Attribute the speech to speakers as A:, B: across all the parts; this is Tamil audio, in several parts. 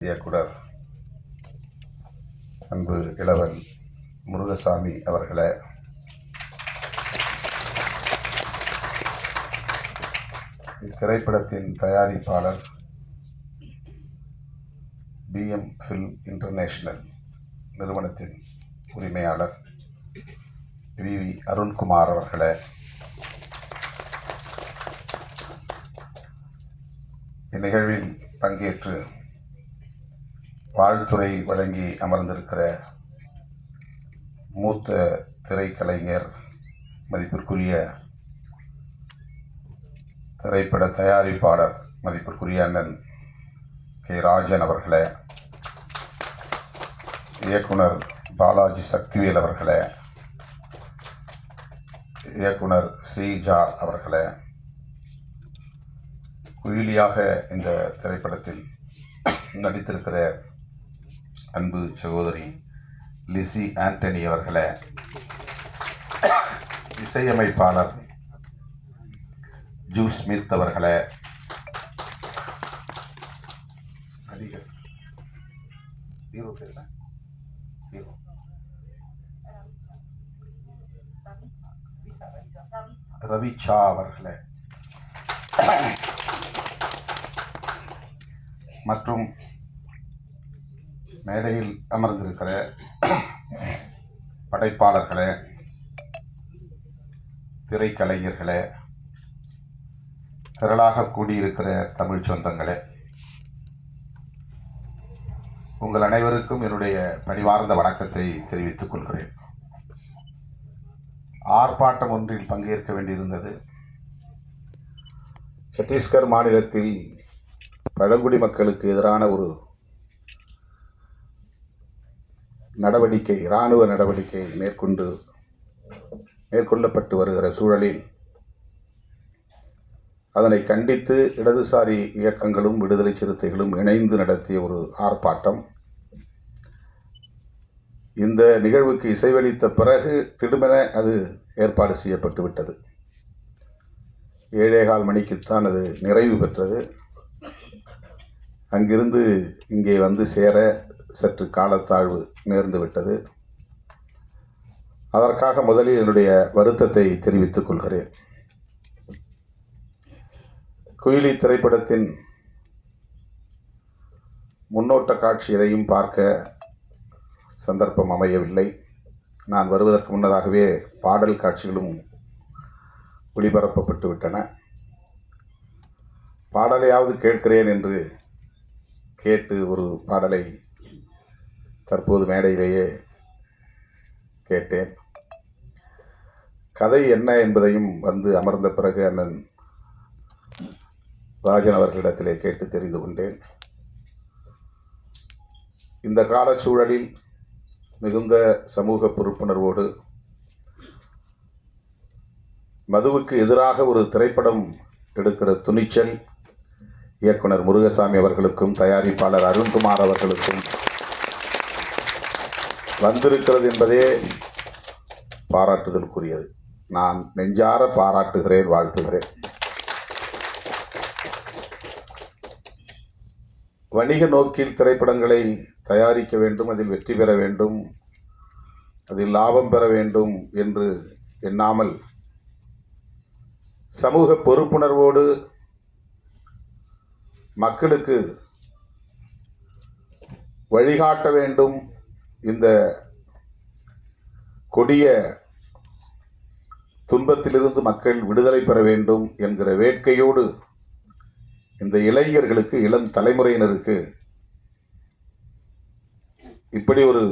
A: இயக்குனர் அன்பு இளவன் முருகசாமி அவர்களை. இத்திரைப்படத்தின் தயாரிப்பாளர் பிஎம் ஃபில்ம் இன்டர்நேஷனல் நிறுவனத்தின் உரிமையாளர் வி வி அருண்குமார் அவர்களை. இந்நிகழ்வில் பங்கேற்று வாழ்த்துறை வழங்கி அமர்ந்திருக்கிற மூத்த திரைக்கலைஞர் மதிப்பிற்குரிய திரைப்பட தயாரிப்பாளர் மதிப்பிற்குரிய அண்ணன் கே ராஜன் அவர்களே இயக்குனர் பாலாஜி சக்திவேல் அவர்களே இயக்குனர் ஸ்ரீஜா அவர்களே குயிலியாக இந்த திரைப்படத்தில் நடித்திருக்கிற அன்பு சகோதரி லிசி ஆண்டனி அவர்களே. இசையமைப்பாளர் ஜூ ஸ்மித் அவர்களே. நடிகர். ஹீரோ பேர் ஹீரோ. ரவி சா அவர்களே. மற்றும் மேடையில் அமர்ந்திருக்கிற படைப்பாளர்களே திரைக்கலைஞர்களே திரளாக கூடியிருக்கிற தமிழ் சொந்தங்களே உங்கள் அனைவருக்கும் என்னுடைய பணிவார்ந்த வணக்கத்தை தெரிவித்துக் கொள்கிறேன். ஆர்ப்பாட்டம் ஒன்றில் பங்கேற்க வேண்டியிருந்தது சத்தீஸ்கர் மாநிலத்தில் பழங்குடி மக்களுக்கு எதிரான ஒரு நடவடிக்கை இராணுவ நடவடிக்கை மேற்கொண்டு மேற்கொள்ளப்பட்டு வருகிற சூழலில் அதனை கண்டித்து இடதுசாரி இயக்கங்களும் விடுதலை சிறுத்தைகளும் இணைந்து நடத்திய ஒரு ஆர்ப்பாட்டம். இந்த நிகழ்வுக்கு இசைவளித்த பிறகு திடுமென அது ஏற்பாடு செய்யப்பட்டு விட்டது. ஏழேகால் மணிக்குத்தான் அது நிறைவு பெற்றது. அங்கிருந்து இங்கே வந்து சேர சற்று காலத்தாழ்வு நேர்ந்துவிட்டது அதற்காக முதலில் என்னுடைய வருத்தத்தை தெரிவித்துக் கொள்கிறேன். குயிலி திரைப்படத்தின் முன்னோட்ட காட்சி எதையும் பார்க்க சந்தர்ப்பம் அமையவில்லை. நான் வருவதற்கு முன்னதாகவே பாடல் காட்சிகளும் ஒளிபரப்பப்பட்டு விட்டன. பாடலையாவது கேட்கிறேன் என்று கேட்டு ஒரு பாடலை தற்போது மேடையிலேயே கேட்டேன். கதை என்ன என்பதையும் வந்து அமர்ந்த பிறகு அண்ணன் ராஜன் அவர்களிடத்திலே கேட்டு தெரிந்து கொண்டேன். இந்த கால சூழலில் மிகுந்த சமூக பொறுப்புணர்வோடு மதுவுக்கு எதிராக ஒரு திரைப்படம் எடுக்கிற துணிச்சல் இயக்குனர் முருகசாமி அவர்களுக்கும் தயாரிப்பாளர் அருண்குமார் அவர்களுக்கும் வந்திருக்கிறது என்பதே பாராட்டுதலுக்குரியது. நான் நெஞ்சார பாராட்டுகிறேன் வாழ்த்துகிறேன். வணிக நோக்கில் திரைப்படங்களை தயாரிக்க வேண்டும் அதில் வெற்றி பெற வேண்டும் அதில் லாபம் பெற வேண்டும் என்று எண்ணாமல் சமூக பொறுப்புணர்வோடு மக்களுக்கு வழிகாட்ட வேண்டும் இந்த கொடிய துன்பத்திலிருந்து மக்கள் விடுதலை பெற வேண்டும் என்கிற வேட்கையோடு இந்த இளைஞர்களுக்கு இளம் தலைமுறையினருக்கு இப்படி ஒரு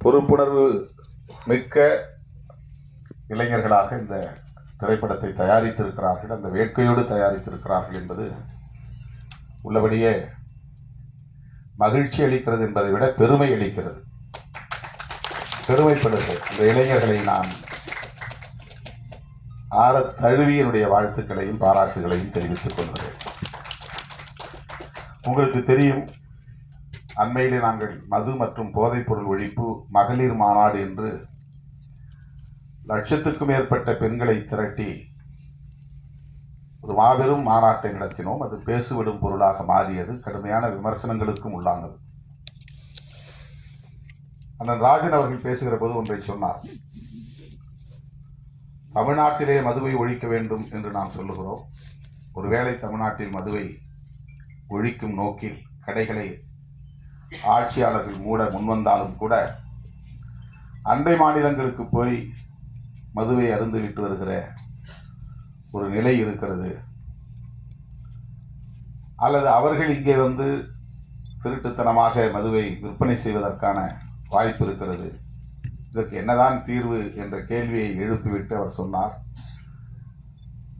A: பொறுப்புணர்வு மிக்க இளைஞர்களாக இந்த திரைப்படத்தை தயாரித்திருக்கிறார்கள் அந்த வேட்கையோடு தயாரித்திருக்கிறார்கள் என்பது உள்ளபடியே மகிழ்ச்சி அளிக்கிறது என்பதை விட பெருமை அளிக்கிறது. பெருமைப்படுது. இந்த இளைஞர்களை நான் ஆற தழுவியனுடைய வாழ்த்துக்களையும் பாராட்டுகளையும் தெரிவித்துக் கொள்கிறேன். உங்களுக்கு தெரியும் அண்மையிலே நாங்கள் மது மற்றும் போதைப்பொருள் ஒழிப்பு மகளிர் மாநாடு என்று லட்சத்துக்கும் மேற்பட்ட பெண்களை திரட்டி ஒரு மாபெரும் மாநாட்டை நடத்தினோம். அது பேசுவிடும் பொருளாக மாறியது. கடுமையான விமர்சனங்களுக்கும் உள்ளானது. அண்ணன் ராஜன் அவர்கள் பேசுகிற போது ஒன்றை சொன்னார். தமிழ்நாட்டிலே மதுவை ஒழிக்க வேண்டும் என்று நாம் சொல்லுகிறோம். ஒருவேளை தமிழ்நாட்டில் மதுவை ஒழிக்கும் நோக்கில் கடைகளை ஆட்சியாளர்கள் மூட முன்வந்தாலும் கூட அண்டை மாநிலங்களுக்கு போய் மதுவை அருந்து விட்டு வருகிற ஒரு நிலை இருக்கிறது. அல்லது அவர்கள் இங்கே வந்து திருட்டுத்தனமாக மதுவை விற்பனை செய்வதற்கான வாய்ப்பு இருக்கிறது. இதற்கு என்னதான் தீர்வு என்ற கேள்வியை எழுப்பிவிட்டு அவர் சொன்னார்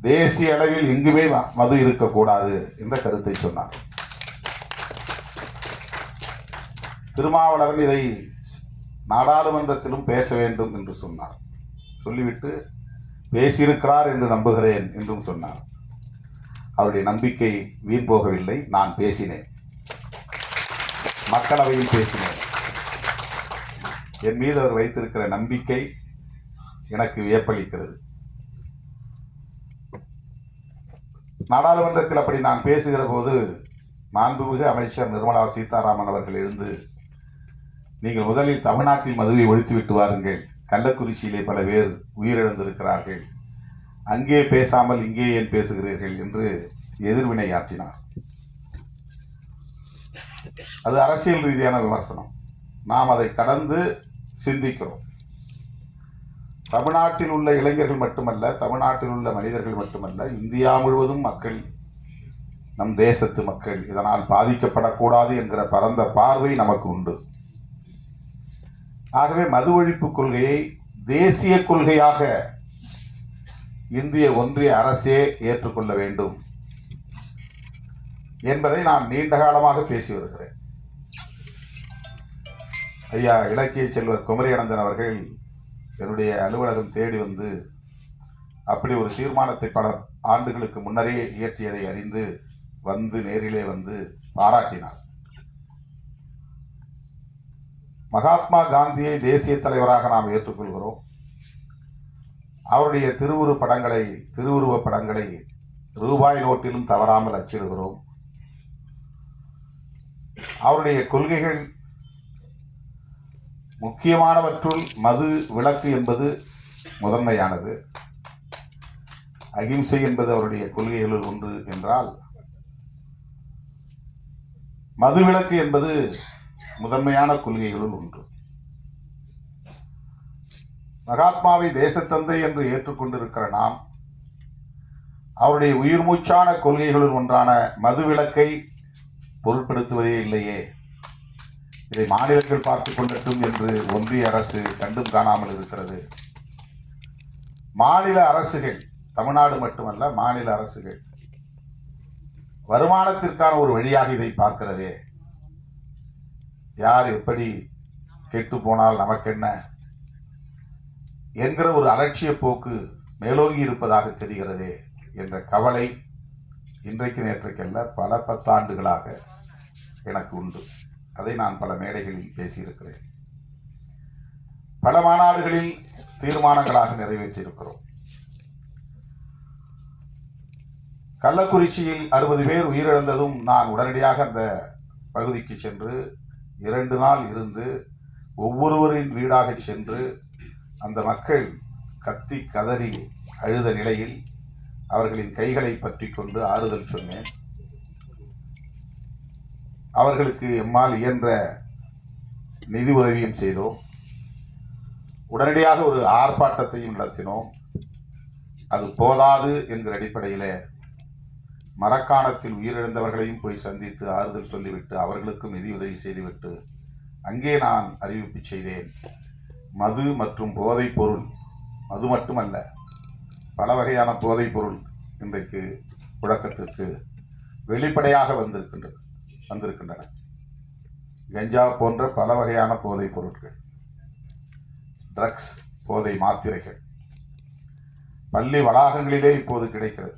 A: தேசிய அளவில் எங்குமே ம- மது இருக்கக்கூடாது என்ற கருத்தை சொன்னார். திருமாவளவன் இதை நாடாளுமன்றத்திலும் பேச வேண்டும் என்று சொன்னார். சொல்லிவிட்டு பேசியிருக்கிறார் என்று நம்புகிறேன் என்றும் சொன்னார். அவருடைய நம்பிக்கை வீண் போகவில்லை. நான் பேசினேன். மக்களவையில் பேசினேன். என் மீது அவர் வைத்திருக்கிற நம்பிக்கை எனக்கு வியப்பளிக்கிறது. நாடாளுமன்றத்தில் அப்படி நான் பேசுகிற போது மாண்புமிகு அமைச்சர் நிர்மலா சீதாராமன் அவர்கள் எழுந்து நீங்கள் முதலில் தமிழ்நாட்டில் மதுவை ஒழித்து விட்டு வாருங்கள். கள்ளக்குறிச்சியிலே பல பேர் உயிரிழந்திருக்கிறார்கள். அங்கே பேசாமல் இங்கே ஏன் பேசுகிறீர்கள் என்று எதிர்வினையாற்றினார் அது அரசியல் ரீதியான விமர்சனம். நாம் அதை கடந்து சிந்திக்கிறோம். தமிழ்நாட்டில் உள்ள இளைஞர்கள் மட்டுமல்ல தமிழ்நாட்டில் உள்ள மனிதர்கள் மட்டுமல்ல இந்தியா முழுவதும் மக்கள் நம் தேசத்து மக்கள் இதனால் பாதிக்கப்படக்கூடாது என்கிற பரந்த பார்வை நமக்கு உண்டு. ஆகவே மது ஒழிப்பு கொள்கையை தேசிய கொள்கையாக இந்திய ஒன்றிய அரசே ஏற்றுக்கொள்ள வேண்டும் என்பதை நான் நீண்ட காலமாக பேசி வருகிறேன். ஐயா இலக்கிய செல்வர் குமரியானந்தன் அவர்கள் என்னுடைய அலுவலகம் தேடி வந்து அப்படி ஒரு தீர்மானத்தை பல ஆண்டுகளுக்கு முன்னரே இயற்றியதை அறிந்து வந்து நேரிலே வந்து பாராட்டினார். மகாத்மா காந்தியை தேசிய தலைவராக நாம் ஏற்றுக்கொள்கிறோம். அவருடைய திருவுரு படங்களை திருவுருவ படங்களை ரூபாய் நோட்டிலும் தவறாமல் அச்சிடுகிறோம். அவருடைய கொள்கைகள் முக்கியமானவற்றுள் மது விளக்கு என்பது முதன்மையானது. அகிம்சை என்பது அவருடைய கொள்கைகளில் ஒன்று என்றால் மதுவிலக்கு என்பது முதன்மையான கொள்கைகளுள் ஒன்று. மகாத்மாவை தேசத்தந்தை என்று ஏற்றுக்கொண்டிருக்கிற நாம் அவருடைய உயிர் மூச்சான கொள்கைகளுள் ஒன்றான மது விலக்கை பொருட்படுத்துவதே இல்லையே. இதை மாநிலங்கள் பார்த்து கொள்ளட்டும் என்று ஒன்றிய அரசு கண்டும் காணாமல் இருக்கிறது. மாநில அரசுகள் தமிழ்நாடு மட்டுமல்ல மாநில அரசுகள் வருமானத்திற்கான ஒரு வழியாக இதை பார்க்கிறதே. யார் எப்படி கெட்டு போனால் நமக்கென்ன? என்கிற ஒரு அலட்சிய போக்கு மேலோங்கி இருப்பதாக தெரிகிறதே என்ற கவலை இன்றைக்கு நேற்றைக்கல்ல பல பத்தாண்டுகளாக எனக்கு உண்டு. அதை நான் பல மேடைகளில் பேசியிருக்கிறேன். பல மாநாடுகளில் தீர்மானங்களாக நிறைவேற்றியிருக்கிறோம். கள்ளக்குறிச்சியில் அறுபது பேர் உயிரிழந்ததும் நான் உடனடியாக அந்த பகுதிக்கு சென்று இரண்டு நாள் இருந்து ஒவ்வொருவரின் வீடாக சென்று அந்த மக்கள் கத்தி கதறி அழுத நிலையில் அவர்களின் கைகளை பற்றி கொண்டு ஆறுதல் சொன்னேன். அவர்களுக்கு எம்மால் இயன்ற நிதி உதவியும் செய்தோம். உடனடியாக ஒரு ஆர்ப்பாட்டத்தையும் நடத்தினோம். அது போதாது என்கிற அடிப்படையில் மரக்காணத்தில் உயிரிழந்தவர்களையும் போய் சந்தித்து ஆறுதல் சொல்லிவிட்டு அவர்களுக்கும் நிதி உதவி செய்துவிட்டு அங்கே நான் அறிவிப்பு செய்தேன். மது மற்றும் போதைப் பொருள் மது மட்டுமல்ல பல வகையான போதைப் பொருள் இன்றைக்கு புழக்கத்திற்கு வெளிப்படையாக வந்திருக்கின்றது வந்திருக்கின்றன. கஞ்சா போன்ற பல வகையான போதைப் பொருட்கள் ட்ரக்ஸ் போதை மாத்திரைகள். பள்ளி வளாகங்களிலே இப்போது கிடைக்கிறது.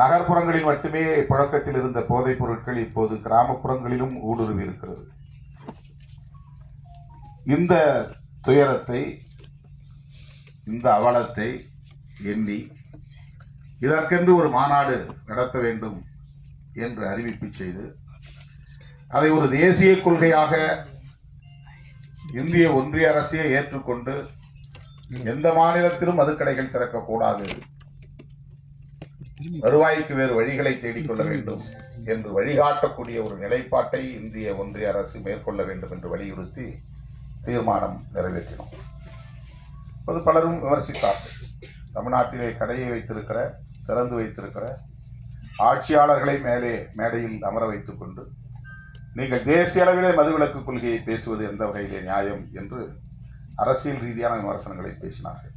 A: நகர்ப்புறங்களில் மட்டுமே புழக்கத்தில் இருந்த போதைப் பொருட்கள் இப்போது கிராமப்புறங்களிலும் ஊடுருவி இருக்கிறது. இந்த துயரத்தை இந்த அவலத்தை எண்ணி இதற்கென்று ஒரு மாநாடு நடத்த வேண்டும் என்று அறிவிப்பு செய்து அதை ஒரு தேசிய கொள்கையாக இந்திய ஒன்றிய அரசையே ஏற்றுக்கொண்டு எந்த மாநிலத்திலும் மதுக்கடைகள் திறக்கக்கூடாது. வருவாய்க்கு வேறு வழிகளை தேடிக்கொள்ள வேண்டும் என்று வழிகாட்டக்கூடிய ஒரு நிலைப்பாட்டை இந்திய ஒன்றிய அரசு மேற்கொள்ள வேண்டும் என்று வலியுறுத்தி தீர்மானம் நிறைவேற்றினோம். அது பலரும் விமர்சித்தார்கள் தமிழ்நாட்டிலே கடையை வைத்திருக்கிற திறந்து வைத்திருக்கிற ஆட்சியாளர்களை மேலே மேடையில் அமர வைத்துக் கொண்டு நீங்கள் தேசிய அளவிலே மதுவிலக்கு கொள்கையை பேசுவது எந்த வகையிலே நியாயம் என்று அரசியல் ரீதியான விமர்சனங்களை பேசினார்கள்.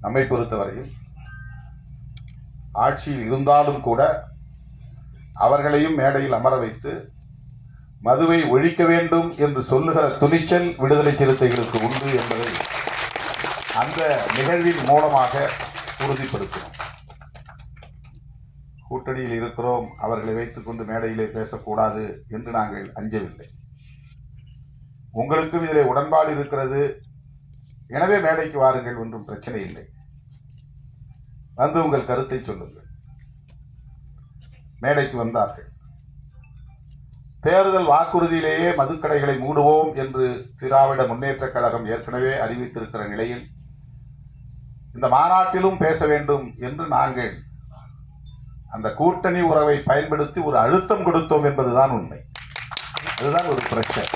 A: நம்மை பொறுத்தவரையில் ஆட்சியில் இருந்தாலும் கூட அவர்களையும் மேடையில் அமர வைத்து மதுவை ஒழிக்க வேண்டும் என்று சொல்லுகிற துணிச்சல் விடுதலை சிறுத்தைகளுக்கு உண்டு என்பதை அந்த நிகழ்வின் மூலமாக உறுதிப்படுத்தினோம். கூட்டணியில் இருக்கிறோம் அவர்களை வைத்துக்கொண்டு மேடையிலே பேசக்கூடாது என்று நாங்கள் அஞ்சவில்லை. உங்களுக்கும் இதில் உடன்பாடு இருக்கிறது. எனவே மேடைக்கு வாருங்கள் ஒன்றும் பிரச்சனை இல்லை. வந்து உங்கள் கருத்தை சொல்லுங்கள். மேடைக்கு வந்தார்கள். தேர்தல் வாக்குறுதியிலேயே மதுக்கடைகளை மூடுவோம் என்று திராவிட முன்னேற்றக் கழகம் ஏற்கனவே அறிவித்திருக்கிற நிலையில் இந்த மாநாட்டிலும் பேச வேண்டும் என்று நாங்கள் அந்த கூட்டணி உறவை பயன்படுத்தி ஒரு அழுத்தம் கொடுத்தோம் என்பதுதான் உண்மை. அதுதான் ஒரு பிரச்சனை.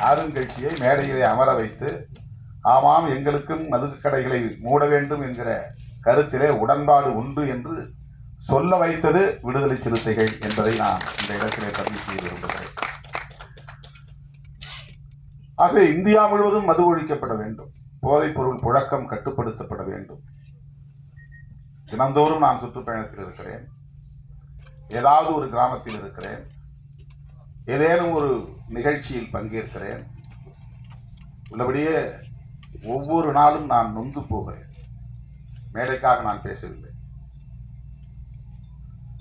A: ஆளுங்கட்சியை மேடையிலே அமர வைத்து ஆமாம் எங்களுக்கும் மதுக்கடைகளை மூட வேண்டும் என்கிற கருத்திலே உடன்பாடு உண்டு என்று சொல்ல வைத்தது விடுதலை சிறுத்தைகள் என்பதை நான் இந்த இடத்திலே பதிவு செய்ய விரும்புகிறேன். ஆகவே இந்தியா முழுவதும் மது ஒழிக்கப்பட வேண்டும். போதைப்பொருள் புழக்கம் கட்டுப்படுத்தப்பட வேண்டும். தினந்தோறும் நான் சுற்றுப்பயணத்தில் இருக்கிறேன். ஏதாவது ஒரு கிராமத்தில் இருக்கிறேன். ஏதேனும் ஒரு நிகழ்ச்சியில் பங்கேற்கிறேன். உள்ளபடியே ஒவ்வொரு நாளும் நான் நொந்து போகிறேன். மேடைக்காக நான் பேசவில்லை.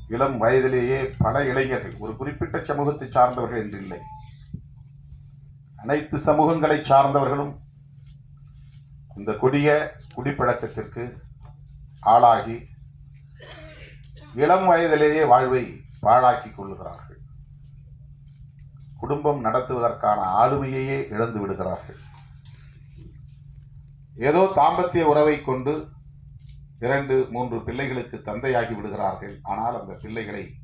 A: இளம் வயதிலேயே பல இளைஞர்கள் ஒரு குறிப்பிட்ட சமூகத்தை சார்ந்தவர்கள் என்றில்லை அனைத்து சமூகங்களை சார்ந்தவர்களும் இந்த கொடிய குடிப்பழக்கத்திற்கு ஆளாகி இளம் வயதிலேயே வாழ்வை பாழாக்கி கொள்ளுகிறார்கள். குடும்பம் நடத்துவதற்கான ஆளுமையையே இழந்து விடுகிறார்கள். ஏதோ தாம்பத்திய உறவை கொண்டு இரண்டு மூன்று பிள்ளைகளுக்கு தந்தையாகி விடுகிறார்கள். ஆனால் அந்த பிள்ளைகளை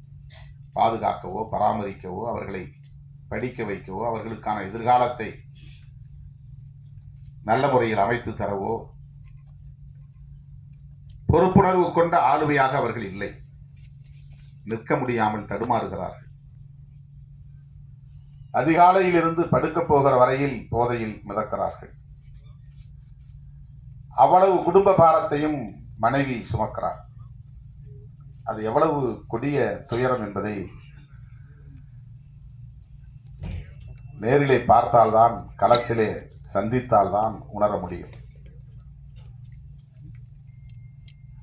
A: பாதுகாக்கவோ பராமரிக்கவோ அவர்களை படிக்க வைக்கவோ அவர்களுக்கான எதிர்காலத்தை நல்ல முறையில் அமைத்து தரவோ பொறுப்புணர்வு கொண்ட ஆளுமையாக அவர்கள் இல்லை. நிற்க முடியாமல் தடுமாறுகிறார்கள். அதிகாலையிலிருந்து படுக்கப் போகிற வரையில் போதையில் மிதக்கிறார்கள். அவ்வளவு குடும்ப பாரத்தையும் மனைவி சுமக்கிறார். அது எவ்வளவு கொடிய துயரம் என்பதை நேரிலே பார்த்தால்தான் களத்திலே சந்தித்தால்தான் உணர முடியும்.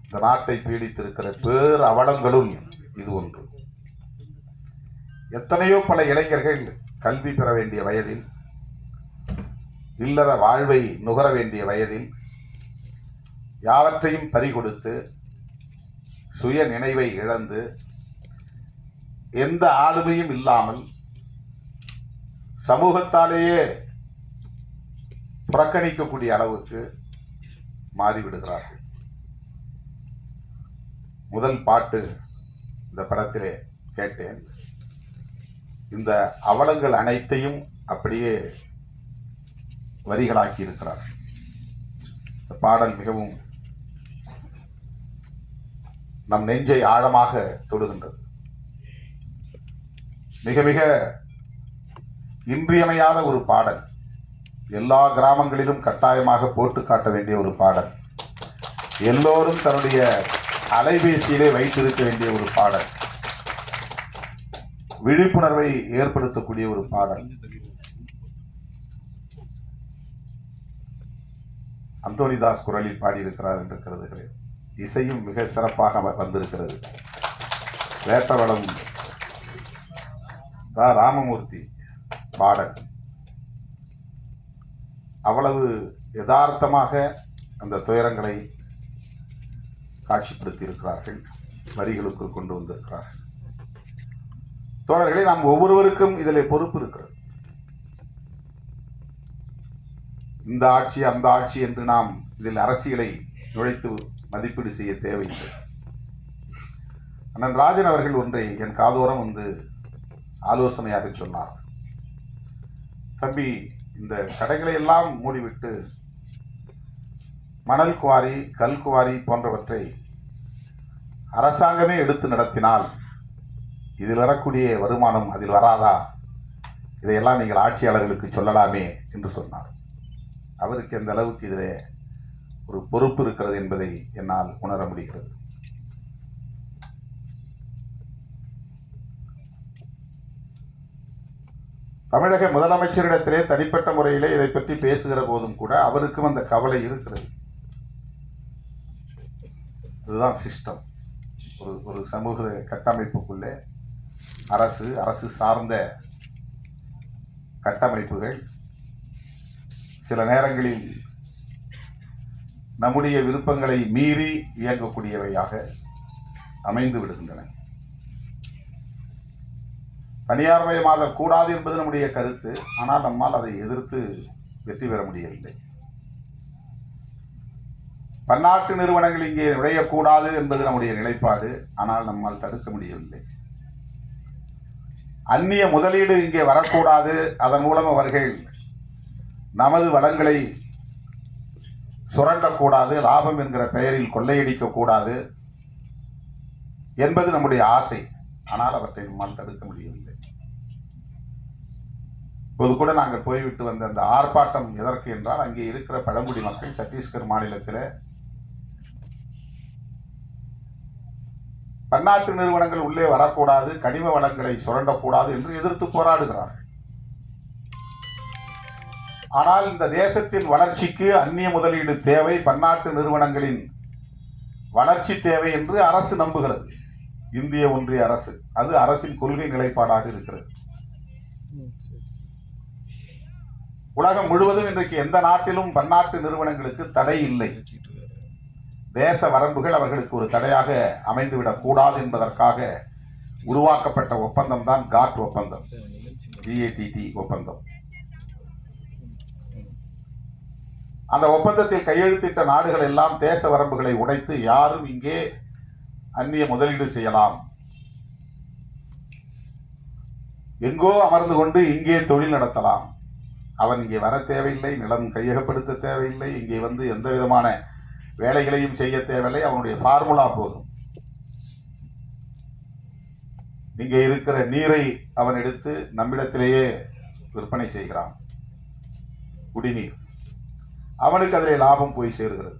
A: இந்த நாட்டை பீடித்திருக்கிற பேர் அவலங்களும் இது ஒன்று. எத்தனையோ பல இளைஞர்கள் கல்வி பெற வேண்டிய வயதில் இல்லற வாழ்வை நுகர வேண்டிய வயதில் யாவற்றையும் பறிகொடுத்து சுய நினைவை இழந்து எந்த ஆளுமையும் இல்லாமல் சமூகத்தாலேயே புறக்கணிக்கக்கூடிய அளவுக்கு மாறிவிடுகிறார்கள். முதல் பாட்டு இந்த படத்திலே கேட்டேன். இந்த அவலங்கள் அனைத்தையும் அப்படியே வரிகளாக்கி இருக்கிறார் இந்த பாடல் மிகவும் நம் நெஞ்சை ஆழமாக தொடுகின்றது. மிக மிக இன்றியமையாத ஒரு பாடல். எல்லா கிராமங்களிலும் கட்டாயமாக போட்டு காட்ட வேண்டிய ஒரு பாடல். எல்லோரும் தன்னுடைய அலைபேசியிலே வைத்திருக்க வேண்டிய ஒரு பாடல். விழிப்புணர்வை ஏற்படுத்தக்கூடிய ஒரு பாடல். அந்தோனிதாஸ் குரலில் பாடியிருக்கிறார் என்று கருதுகிறேன். இசையும் மிக சிறப்பாக வந்திருக்கிறது. வேட்டவளம் தா. ராமமூர்த்தி பாடல். அவ்வளவு யதார்த்தமாக அந்த துயரங்களை காட்சிப்படுத்தி இருக்கிறார்கள் கொண்டு வந்திருக்கிறார்கள். தோழர்களே நாம் ஒவ்வொருவருக்கும் இதில் பொறுப்பு இருக்கிறது. இந்த ஆட்சி அந்த ஆட்சி என்று நாம் இதில் அரசியலை நுழைத்து மதிப்பீடு செய்ய தேவையில்லை. அண்ணன் ராஜன் அவர்கள் ஒன்றை என் காதோரம் வந்து ஆலோசனையாக சொன்னார். தம்பி இந்த கடைகளை எல்லாம் மூடிவிட்டு மணல் குவாரி கல் குவாரி போன்றவற்றை அரசாங்கமே எடுத்து நடத்தினால் இதில் வரக்கூடிய வருமானம் அதில் வராதா? இதையெல்லாம் நீங்கள் ஆட்சியாளர்களுக்கு சொல்லலாமே என்று சொன்னார். அவருக்கு எந்த அளவுக்கு இதில் ஒரு பொறுப்பு இருக்கிறது என்பதை என்னால் உணர முடிகிறது. தமிழக முதலமைச்சரிடத்திலே தனிப்பட்ட முறையிலே இதை பற்றி பேசுகிற போதும் கூட அவருக்கும் அந்த கவலை இருக்கிறது. இதுதான் சிஸ்டம். ஒரு ஒரு சமூக கட்டமைப்புக்குள்ளே அரசு அரசு சார்ந்த கட்டமைப்புகள் சில நேரங்களில் நம்முடைய விருப்பங்களை மீறி இயங்கக்கூடியவையாக அமைந்து விடுகின்றன. தனியார் மயமாதல் கூடாது என்பது நம்முடைய கருத்து. ஆனால் நம்மால் அதை எதிர்த்து வெற்றி பெற முடியவில்லை. பன்னாட்டு நிறுவனங்கள் இங்கே நுழையக்கூடாது என்பது நம்முடைய நிலைப்பாடு. ஆனால் நம்மால் தடுக்க முடியவில்லை. அந்நிய முதலீடு இங்கே வரக்கூடாது. அதன் மூலம் அவர்கள் நமது வளங்களை சுரண்டக்கூடாது லாபம் என்கிற பெயரில் கொள்ளையடிக்கக்கூடாது என்பது நம்முடைய ஆசை. ஆனால் அவற்றை நம்மால் தடுக்க முடியவில்லை. இப்போது கூட நாங்கள் போய்விட்டு வந்த அந்த ஆர்ப்பாட்டம் எதற்கு என்றால் அங்கே இருக்கிற பழங்குடி மக்கள் சத்தீஸ்கர் மாநிலத்தில் பன்னாட்டு நிறுவனங்கள் உள்ளே வரக்கூடாது கனிம வளங்களை சுரண்டக்கூடாது என்று எதிர்த்து போராடுகிறார்கள். ஆனால் இந்த தேசத்தின் வளர்ச்சிக்கு அந்நிய முதலீடு தேவை பன்னாட்டு நிறுவனங்களின் வளர்ச்சி தேவை என்று அரசு நம்புகிறது. இந்திய ஒன்றிய அரசு. அது அரசின் கொள்கை நிலைப்பாடாக இருக்கிறது. உலகம் முழுவதும் இன்றைக்கு எந்த நாட்டிலும் பன்னாட்டு நிறுவனங்களுக்கு தடை இல்லை. தேச வரம்புகள் அவர்களுக்கு ஒரு தடையாக அமைந்துவிடக் கூடாது என்பதற்காக உருவாக்கப்பட்ட ஒப்பந்தம். தான் காட் ஒப்பந்தம் ஜிஏடிடி ஒப்பந்தம். அந்த ஒப்பந்தத்தில் கையெழுத்திட்ட நாடுகள் எல்லாம் தேச வரம்புகளை உடைத்து யாரும் இங்கே அந்நிய முதலீடு செய்யலாம். எங்கோ அமர்ந்து கொண்டு இங்கே தொழில் நடத்தலாம். அவன் இங்கே வர தேவையில்லை நிலம் கையகப்படுத்த தேவையில்லை இங்கே வந்து எந்த விதமான வேலைகளையும் செய்ய தேவையில்லை. அவனுடைய ஃபார்முலா போதும். இங்கே இருக்கிற நீரை அவன் எடுத்து நம்மிடத்திலேயே விற்பனை செய்கிறான். குடிநீர். அவனுக்கு அதிலே லாபம் போய் சேர்கிறது.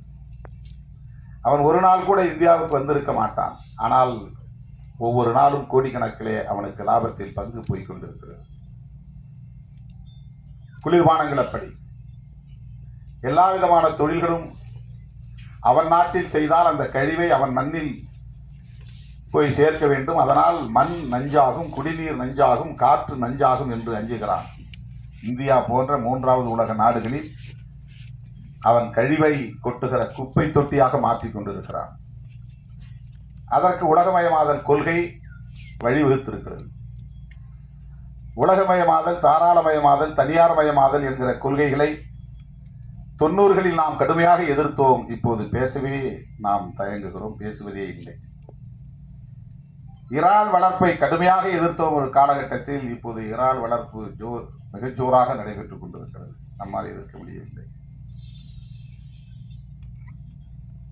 A: அவன் ஒரு நாள் கூட இந்தியாவுக்கு வந்திருக்க மாட்டான். ஆனால் ஒவ்வொரு நாளும் கோடிக்கணக்கிலே அவனுக்கு லாபத்தில் பங்கு போய் கொண்டிருக்கிறது. குளிர்பானங்கள் அப்படி எல்லா விதமான தொழில்களும் அவன் நாட்டில் செய்தால் அந்த கழிவை அவன் மண்ணில் போய் சேர்க்க வேண்டும். அதனால் மண் நஞ்சாகும் குடிநீர் நஞ்சாகும் காற்று நஞ்சாகும் என்று அஞ்சுகிறான். இந்தியா போன்ற மூன்றாவது உலக நாடுகளில் அவன் கழிவை கொட்டுகிற குப்பை தொட்டியாக மாற்றிக் கொண்டிருக்கிறான். அதற்கு உலகமயமாதல் கொள்கை வழிவகுத்திருக்கிறது. உலகமயமாதல் தாராளமயமாதல் தனியார்மயமாதல் என்கிற கொள்கைகளை தொண்ணூறுகளில் நாம் கடுமையாக எதிர்த்தோம். இப்போது பேசவே நாம் தயங்குகிறோம். பேசுவதே இல்லை. இறால் வளர்ப்பை கடுமையாக எதிர்த்தோம். ஒரு காலகட்டத்தில் இப்போது இறால் வளர்ப்பு ஜோர் மிகச் ஜோராக நடைபெற்றுக் கொண்டிருக்கிறது. நம்மால் எதிர்க்க முடியவில்லை.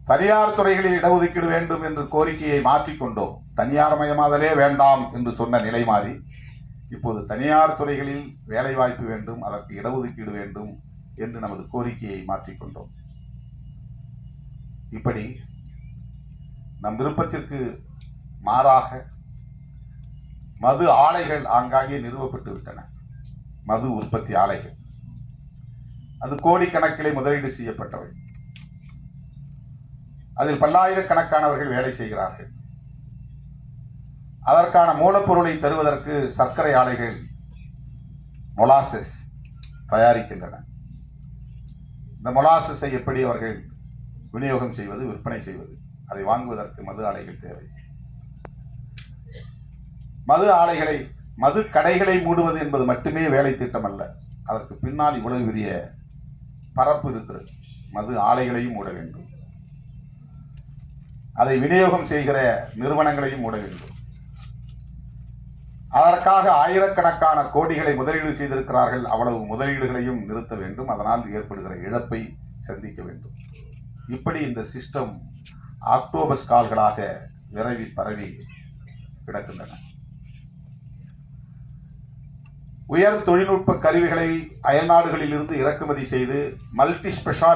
A: தனியார் துறைகளில் இடஒதுக்கீடு வேண்டும் என்று கோரிக்கையை மாற்றிக்கொண்டோம். தனியார் மயமாதலே வேண்டாம் என்று சொன்ன நிலை மாறி இப்போது தனியார் துறைகளில் வேலைவாய்ப்பு வேண்டும் அதற்கு இடஒதுக்கீடு வேண்டும் என்று நமது கோரிக்கையை மாற்றிக்கொண்டோம். இப்படி நம் விருப்பத்திற்கு மாறாக மது ஆலைகள் ஆங்காங்கே நிறுவப்பட்டு விட்டன. மது உற்பத்தி ஆலைகள். அது கோடிக்கணக்கிலே முதலீடு செய்யப்பட்டவை. அதில் பல்லாயிரக்கணக்கானவர்கள் வேலை செய்கிறார்கள். அதற்கான மூலப்பொருளை தருவதற்கு சர்க்கரை ஆலைகள் மொலாசஸ் தயாரிக்கின்றன. இந்த மொலாசஸை எப்படி அவர்கள் விநியோகம் செய்வது விற்பனை செய்வது? அதை வாங்குவதற்கு மது ஆலைகள் தேவை. மது ஆலைகளை மது கடைகளை மூடுவது என்பது மட்டுமே வேலை திட்டம் அல்ல. அதற்கு பின்னால் இவ்வளவு பெரிய பரப்பு இருக்கிறது. மது ஆலைகளையும் மூட வேண்டும். அதை விநியோகம் செய்கிற நிறுவனங்களையும் மூட வேண்டும். அதற்காக ஆயிரக்கணக்கான கோடிகளை முதலீடு செய்திருக்கிறார்கள். அவ்வளவு முதலீடுகளையும் நிறுத்த வேண்டும். அதனால் ஏற்படுகிற இழப்பை சந்திக்க வேண்டும். இப்படி இந்த சிஸ்டம் ஆக்டோபஸ் கால்களாக விரவி பரவி கிடக்கின்றன. உயர் தொழில்நுட்ப கருவிகளை அயல்நாடுகளிலிருந்து இறக்குமதி செய்து மல்டி ஸ்பெஷால்